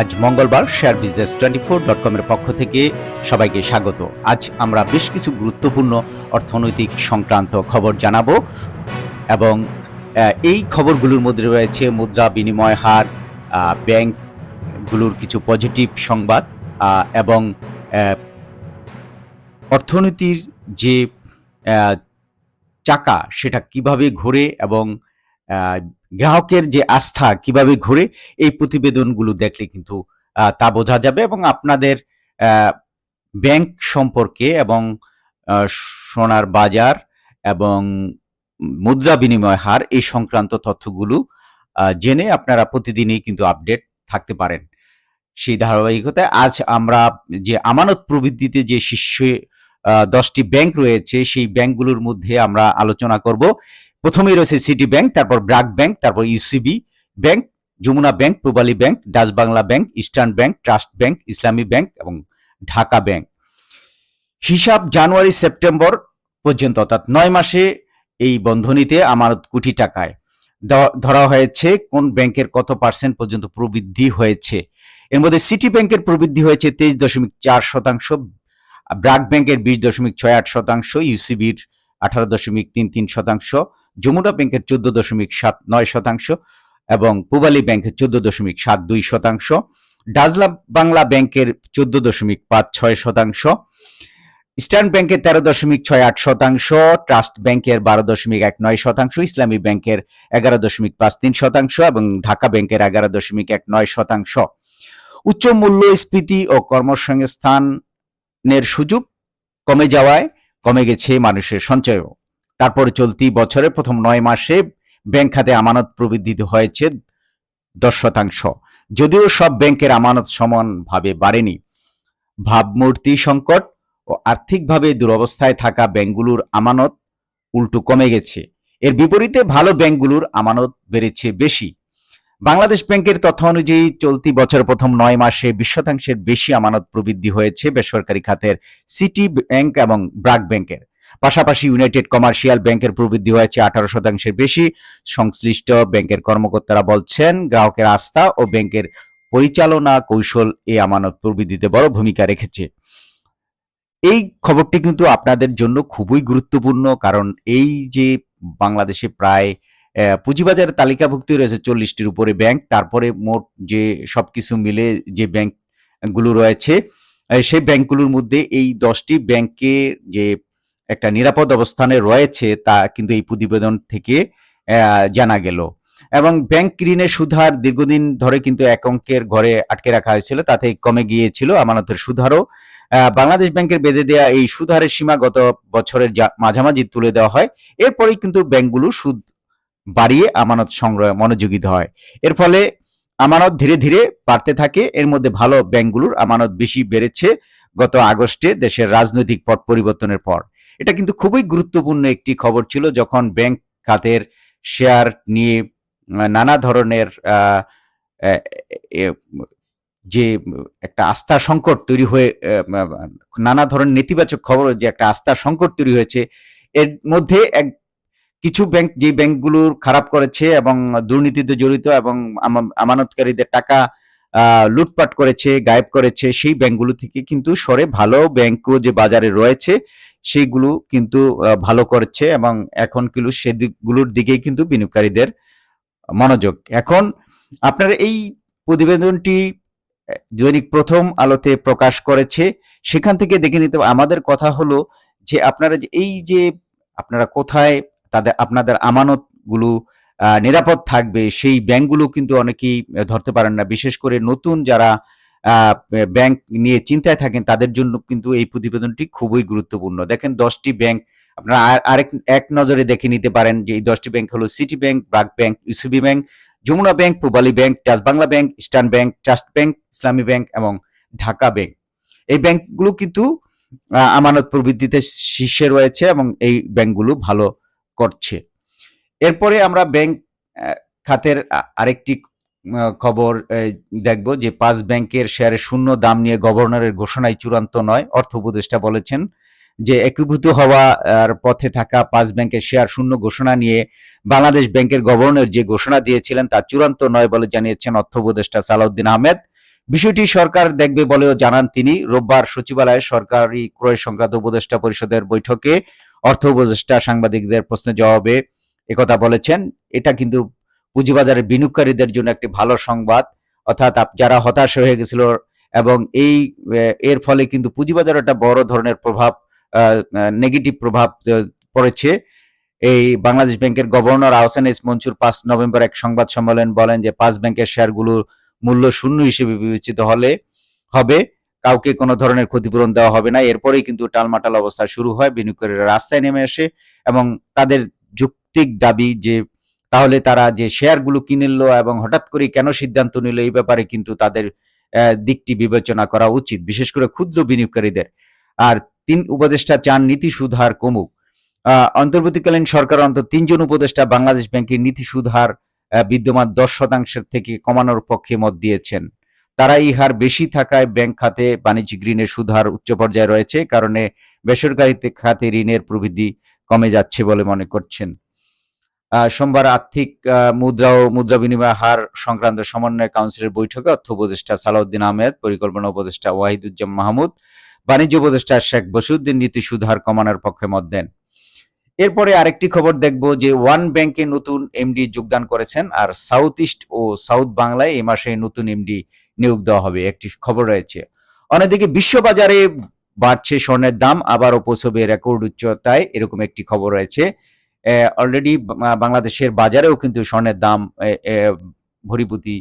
আজ মঙ্গলবার share business twenty four dot কমের পক্ষ থেকে সবাইকে স্বাগত। আজ আমরা বেশ কিছু গুরুত্বপূর্ণ অর্থনৈতিক সংক্রান্ত খবর জানাব এবং এই খবরগুলোর মধ্যে রয়েছে মুদ্রা বিনিময় হার ব্যাংকগুলোর কিছু পজিটিভ সংবাদ এবং অর্থনীতির যে চাকা সেটা কীভাবে ঘোরে এবং গ্রাহকের যে আস্থা কীভাবে ঘুরে, এই প্রতিবেদনগুলো দেখলে কিন্তু তা বোঝা যাবে এবং আপনাদের ব্যাংক সম্পর্কে এবং সোনার বাজার এবং মুদ্রা বিনিময় হার এই সংক্রান্ত তথ্যগুলো জেনে আপনারা প্রতিদিনই কিন্তু আপডেট থাকতে পারেন। সেই ধারাবাহিকতায় আজ আমরা যে আমানত প্রবৃদ্ধিতে যে শীর্ষে দশটি ব্যাংক রয়েছে, সেই ব্যাংকগুলোর মধ্যে আমরা আলোচনা করব। প্রথমেই রয়েছে সিটি ব্যাংক তারপর ব্রাক ব্যাংক তারপর UCB Bank Jamuna Bank Pubali Bank Dutch Bangla Bank Eastern Bank Trust Bank Islami Bank এবং ঢাকা ব্যাংক হিসাব জানুয়ারি সেপ্টেম্বর পর্যন্ত, অর্থাৎ নয় মাসে এই বন্ধনীতে আমার কোটি টাকায় ধরা হয়েছে, কোন ব্যাংকের কত পার্সেন্ট পর্যন্ত প্রবৃদ্ধি হয়েছে। এর মধ্যে সিটি ব্যাংকের প্রবৃদ্ধি হয়েছে তেইশ দশমিক চার শতাংশ ব্রাক ব্যাংকের বিশ দশমিক ছয় আট শতাংশ ইউসিবির আঠারো দশমিক তিন তিন শতাংশ যমুনা ব্যাংকের চোদ্দ দশমিক সাত নয় শতাংশ এবং পূবালী ব্যাংকের চোদ্দ দশমিক সাত দুই শতাংশ, ডাজলা বাংলা ব্যাংকের চোদ্দ দশমিক পাঁচ ছয় শতাংশ, ইস্টার্ন ব্যাংকের তেরো দশমিক ছয় আট শতাংশ, ট্রাস্ট ব্যাংকের বারো দশমিক এক নয় শতাংশ, ইসলামী ব্যাংকের এগারো দশমিক পাঁচ তিন শতাংশ এবং ঢাকা ব্যাংকের এগারো দশমিক এক নয় শতাংশ। উচ্চ মূল্যস্ফীতি ও কর্মসংস্থানের সুযোগ কমে যাওয়ায় কমে গেছে মানুষের সঞ্চয়ও। তারপরে চলতি বছরের প্রথম নয় মাসে ব্যাংক খাতে আমানত প্রবৃদ্ধি হয়েছে দশ শতাংশ। যদিও সব ব্যাংকের আমানত সমানভাবে বাড়েনি। ভাবমূর্তি সংকট ও আর্থিকভাবে দুরবস্থায় থাকা ব্যাংকগুলোর আমানত উল্টো কমে গেছে। এর বিপরীতে ভালো ব্যাংকগুলোর আমানত বেড়েছে বেশি। বাংলাদেশ ব্যাংকের তথ্য অনুযায়ী চলতি বছরের প্রথম নয় মাসে বিশ শতাংশের বেশি আমানত প্রবৃদ্ধি হয়েছে বেসরকারি খাতের সিটি ব্যাংক এবং ব্রাক ব্যাংকের। পাশাপাশি ইউনাইটেড কমার্শিয়াল ব্যাংকের প্রবৃদ্ধি হয়েছে আঠারো শতাংশের বেশি। সংশ্লিষ্ট ব্যাংকের কর্মকর্তারা বলছেন, গ্রাহকের আস্থা ও ব্যাংকের পরিচালনা কৌশল এই আমানত প্রবৃদ্ধিতে বড় ভূমিকা রেখেছে। এই খবরটি কিন্তু আপনাদের জন্য খুবই গুরুত্বপূর্ণ, কারণ এই যে বাংলাদেশে প্রায় পুঁজিবাজার তালিকাভুক্ত রয়েছে চল্লিশটির উপরে ব্যাংক, তারপরে মোট যে সবকিছু মিলে যে ব্যাংকগুলো রয়েছে সেই ব্যাংকগুলোর মধ্যে এই দশটি ব্যাংকে যে একটা নিরাপদ অবস্থানে রয়েছে তা কিন্তু এই প্রতিবেদন থেকে জানা গেল। এবং ব্যাংক ঋণের সুধার দীর্ঘদিন ধরে কিন্তু এক অঙ্কের ঘরে আটকে রাখা হয়েছিল, তাতে কমে গিয়েছিল আমানতের সুধারও। বাংলাদেশ ব্যাংকের বেঁধে দেওয়া এই সুধারের সীমা গত বছরের মাঝামাঝি তুলে দেওয়া হয়। এরপরেই কিন্তু ব্যাংকগুলো সুদ বাড়িয়ে আমানত সংগ্রহে মনোযোগী হয়। এর ফলে আমানত ধীরে ধীরে বাড়তে থাকে, এর মধ্যে ভালো ব্যাংকগুলোর আমানত বেশি বেড়েছে। গত আগস্টে দেশের রাজনৈতিক পট পরিবর্তনের পর। এটা কিন্তু খুবই গুরুত্বপূর্ণ একটি খবর ছিল যখন ব্যাংক খাতের শেয়ার নিয়ে নানা ধরনের যে একটা আস্থা সংকট তৈরি হয়ে নানা ধরনের নেতিবাচক খবর যে একটা আস্থা সংকট তৈরি হয়েছে, এর মধ্যে এক কিছু ব্যাংক, যে ব্যাংকগুলোর খারাপ করেছে এবং দুর্নীতিতে জড়িত এবং আমা- আমানতকারীদের টাকা লুটপাট করেছে, গায়েব করেছে, সেই ব্যাংকগুলো থেকে কিন্তু সরে ভালো ব্যাংকও যে বাজারে রয়েছে, সেইগুলো কিন্তু ভালো করছে এবং এখন কিন্তু সেগুলোর দিকেই কিন্তু বিনিয়োগকারীদের মনোযোগ এখন আপনারা এই প্রতিবেদনটি দৈনিক প্রথম আলোতে প্রকাশ করেছে, সেখান থেকে দেখে নিতে। আমাদের কথা হলো যে আপনারা এই যে আপনারা কোথায়, তাদের, আপনাদের আমানতগুলো নিরাপদ থাকবে, সেই ব্যাংকগুলো কিন্তু অনেকেই ধরতে পারেন না। বিশেষ করে নতুন যারা ব্যাংক নিয়ে চিন্তায় থাকেন, তাদের জন্য কিন্তু এই প্রতিবেদনটি খুবই গুরুত্বপূর্ণ। দেখেন দশটি ব্যাংক, আপনারা আর- আরেক, এক নজরে দেখে নিতে পারেন যে এই দশটি ব্যাংক হলো City Bank BRAC Bank, UCB Bank, Jamuna Bank, Pubali Bank Dutch Bangla Bank, Eastern Bank, Trust Bank, Islami Bank এবং ঢাকা ব্যাংক। এই ব্যাংকগুলো কিন্তু আমানত প্রবৃদ্ধিতে শীর্ষে রয়েছে এবং এই ব্যাংকগুলো ভালো করছে। এরপরে আমরা ব্যাংক খাতের আরেকটি খবর দেখব যে পাঁচ ব্যাংকের শেয়ারের শূন্য দাম নিয়ে গভর্নরের ঘোষণায় চূড়ান্ত নয়। অর্থ উপদেষ্টা বলেছেন যে একীভূত হওয়ার পথে থাকা পাঁচ ব্যাংকের শেয়ার শূন্য ঘোষণা নিয়ে বাংলাদেশ ব্যাংকের গভর্নর যে ঘোষণা দিয়েছিলেন তা চূড়ান্ত নয় বলে জানিয়েছেন অর্থ উপদেষ্টা সালাউদ্দিন আহমেদ। বিষয়টি সরকার দেখবে বলেও জানান তিনি। রোববার সচিবালয়ে সরকারি ক্রয় সংক্রান্ত উপদেষ্টা পরিষদের বৈঠকে অর্থ উপদেষ্টা সাংবাদিকদের প্রশ্নের জবাবে একথা বলেছেন। এটা কিন্তু পুঁজিবাজারের বিনিয়োগকারীদের জন্য একটি ভালো সংবাদ। অর্থাৎ যারা হতাশ হয়ে গেছিল এবং এই এর ফলে কিন্তু পুঁজিবাজারে একটা বড় ধরনের প্রভাব নেগেটিভ প্রভাব পড়েছে। এই বাংলাদেশ ব্যাংকের গভর্নর আহসান এস মনসুর পাঁচ নভেম্বর এক সংবাদ সম্মেলন বলেন যে, পাঁচ ব্যাংকের শেয়ারগুলোর মূল্য শূন্য হিসেবে বিবেচিত হলে হবে। কাউকে কোনো ধরনের ক্ষতিপূরণ দেওয়া হবে না। এরপরেই কিন্তু টালমাটাল অবস্থা শুরু হয়। বিনিয়োগকারীরা রাস্তায় নেমে আসে এবং তাদের যৌক্তিক দাবি যে তাহলে তারা যে শেয়ারগুলো কিনে নিল এবং হঠাৎ করে কেন সিদ্ধান্ত নিল এই ব্যাপারে কিন্তু তাদের দিকটি বিবেচনা করা উচিত, বিশেষ করে ক্ষুদ্র বিনিয়োগকারীদের। আর তিন উপদেষ্টা চান নীতি সুধার কমুক। অন্তর্বর্তীকালীন সরকার অন্তত তিনজন উপদেষ্টা বাংলাদেশ ব্যাংকের নীতি সুধার বিদ্যমান দশ শতাংশের থেকে কমানোর পক্ষে মত দিয়েছেন। তারা এই হার বেশি থাকায় ব্যাংক খাতে বাণিজ্যিক ঋণের সুধার উচ্চ পর্যায়ে রয়েছে, কারণে বেসরকারি তে- খাতে ঋণের প্রবৃদ্ধি কমে যাচ্ছে বলে মনে করছেন। সোমবার আর্থিক মুদ্রা ও মুদ্রা বিনিময় হার সংক্রান্ত সমন্বয় কাউন্সিলের বৈঠকে অর্থ উপদেষ্টা সালাউদ্দিন আহমেদ, পরিকল্পনা উপদেষ্টা ওয়াহিদুজ্জামান মাহমুদ, বাণিজ্য উপদেষ্টা শেখ বসিউদ্দিন নীতি সুধার কমানোর পক্ষে মত দেন। এরপরে আরেকটি খবর দেখব যে ওয়ান ব্যাংকে নতুন এমডি যোগদান করেছেন আর সাউথ ইস্ট ও সাউথ বাংলায় এই মাসে নতুন এমডি নিয়োগ দেওয়া হবে, একটি খবর রয়েছে। অন্যদিকে বিশ্ববাজারে বাড়ছে স্বর্ণের দাম, আবারও পৌঁছবে রেকর্ড উচ্চতায়, এরকম একটি খবর রয়েছে। অলরেডি বাংলাদেশের বাজারেও কিন্তু স্বর্ণের দাম ভরিপুতি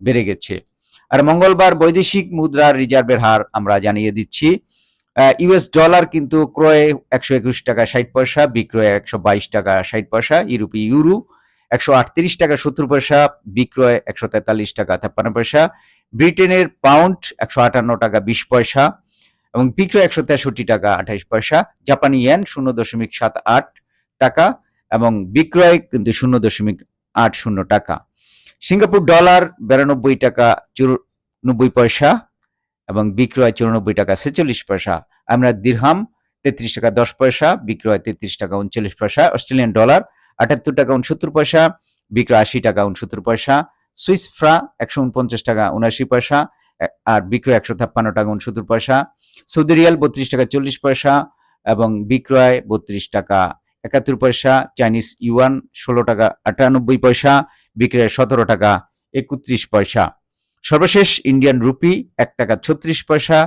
বেড়ে গেছে। আর মঙ্গলবার বৈদেশিক মুদ্রার রিজার্ভের হার আমরা জানিয়ে দিচ্ছি। ইউএস ডলার কিন্তু ক্রয়ে একশো একুশ টাকা ষাট পয়সা, বিক্রয়ে একশো বাইশ টাকা ষাট পয়সা, ইউরোপি ইউরো একশো আটত্রিশ টাকা সত্তর পয়সা, বিক্রয় একশো তেতাল্লিশ টাকা তেপ্পান্ন পয়সা, ব্রিটেনের পাউন্ড একশো আটান্ন টাকা বিশ পয়সা এবং বিক্রয় একশো তেষট্টি টাকা আঠাইশ পয়সা, জাপানি ইয়েন শূন্য দশমিক সাত আট টাকা এবং বিক্রয় কিন্তু শূন্য দশমিক আট শূন্য টাকা। সিঙ্গাপুর ডলার বিরানব্বই টাকা চুরানব্বই পয়সা এবং বিক্রয় চুরানব্বই টাকা ছেচল্লিশ পয়সা। আমরা দিরহাম তেত্রিশ টাকা দশ পয়সা, বিক্রয় তেত্রিশ টাকা উনচল্লিশ পয়সা, অস্ট্রেলিয়ান ডলার আটাত্তর টাকা উনসত্তর পয়সা, বিক্রয় আশি টাকা উনসত্তর পয়সা, সুইস ফ্রা একশো উনপঞ্চাশ টাকা উনআশি পয়সা আর বিক্রয় একশো ছাপ্পান্ন টাকা উনসত্তর পয়সা। সৌদি রিয়াল বত্রিশ টাকা চল্লিশ পয়সা এবং বিক্রয় বত্রিশ টাকা একাত্তর পয়সা। চাইনিজ ইউয়ান ষোলো টাকা আটানব্বই পয়সা, বিক্রয় সতেরো টাকা একত্রিশ পয়সা। সর্বশেষ ইন্ডিয়ান রুপি এক টাকা ছত্রিশ পয়সা,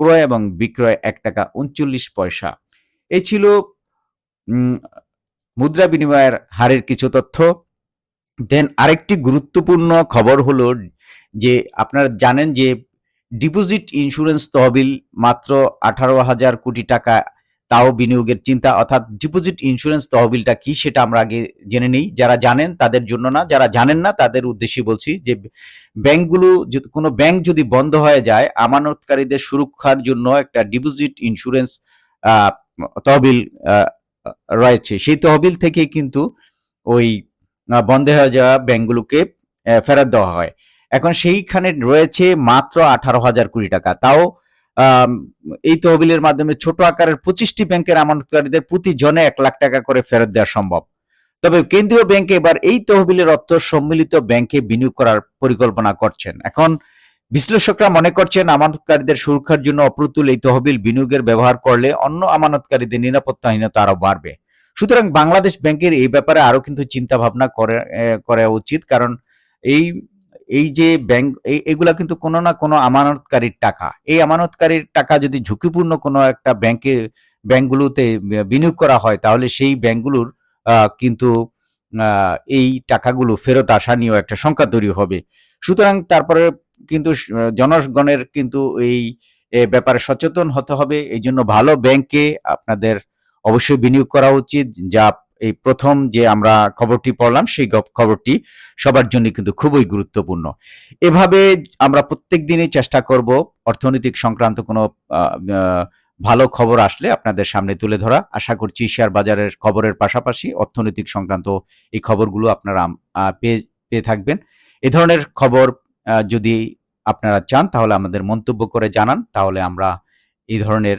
ক্রয় এবং বিক্রয় এক টাকা উনচল্লিশ পয়সা। এই ছিল মুদ্রা বিনিময়ের হারের কিছু তথ্য। দেন আরেকটি গুরুত্বপূর্ণ খবর হলো যে আপনারা জানেন যে ডিপোজিট ইন্স্যুরেন্স তহবিল মাত্র আঠারো হাজার কোটি টাকা তাও বিনিয়োগের চিন্তা, অর্থাৎ ডিপোজিট ইন্স্যুরেন্স তহবিলটা কি সেটা আমরা আগে জেনে নিই। যারা জানেন তাদের জন্য না, যারা জানেন না তাদের উদ্দেশ্যে বলছি যে ব্যাংকগুলো কোনো ব্যাংক যদি বন্ধ হয়ে যায়, আমানতকারীদের সুরক্ষার জন্য একটা ডিপোজিট ইন্স্যুরেন্স তহবিল রয়েছে। সেই তহবিল থেকে কিন্তু ওই বন্ধ হয়ে যাওয়া ব্যাংকগুলোকে ফেরত দেওয়া হয়। এখন সেইখানে রয়েছে মাত্র আঠারো হাজার কোটি টাকা। তাও এই তহবিলের মাধ্যমে ছোট আকারের পঁচিশটি ব্যাংকের আমানতকারীদের প্রতি জনে এক লাখ টাকা করে ফেরত দেওয়া সম্ভব। তবে কেন্দ্রীয় ব্যাংকে এবার এই তহবিলের অর্থ সম্মিলিত ব্যাংকে বিনিয়োগ করার পরিকল্পনা করছেন। এখন বিশ্লেষকরা মনে করছেন, আমানতকারীদের সুরক্ষার জন্য অপ্রতুল এই তহবিল বিনিয়োগের ব্যবহার করলে অন্য আমানতকারীদের নিরাপত্তাহীনতা আরও বাড়বে। সুতরাং বাংলাদেশ ব্যাংকের এই ব্যাপারে আরও কিন্তু চিন্তা ভাবনা করে করা উচিত। কারণ এই এই যে ব্যাংক এগুলা কিন্তু কোনো না কোনো আমানতকারীর টাকা। এই আমানতকারীর টাকা যদি ঝুঁকিপূর্ণ কোনো একটা ব্যাংকে, ব্যাংকগুলোতে বিনিয়োগ করা হয়, তাহলে সেই ব্যাংকগুলোর কিন্তু এই টাকাগুলো ফেরত আসা নিয়েও একটা শঙ্কা তৈরি হবে। সুতরাং তারপরে কিন্তু জনগণের কিন্তু এই ব্যাপারে সচেতন হতে হবে। এই জন্য ভালো ব্যাংকে আপনাদের অবশ্যই বিনিয়োগ করা উচিত। যা এই প্রথম যে আমরা খবরটি পড়লাম, সেই খবরটি সবার জন্য কিন্তু খুবই গুরুত্বপূর্ণ। এভাবে আমরা প্রত্যেক দিনই চেষ্টা করব অর্থনৈতিক সংক্রান্ত কোনো ভালো খবর আসলে আপনাদের সামনে তুলে ধরা। আশা করছি শেয়ার বাজারের খবরের পাশাপাশি অর্থনৈতিক সংক্রান্ত এই খবরগুলো আপনারা পেয়ে পেয়ে থাকবেন। এ ধরনের খবর যদি আপনারা চান তাহলে আমাদের মন্তব্য করে জানান। তাহলে আমরা এই ধরনের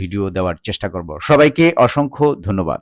ভিডিও দেওয়ার চেষ্টা করব। সবাইকে অসংখ্য ধন্যবাদ।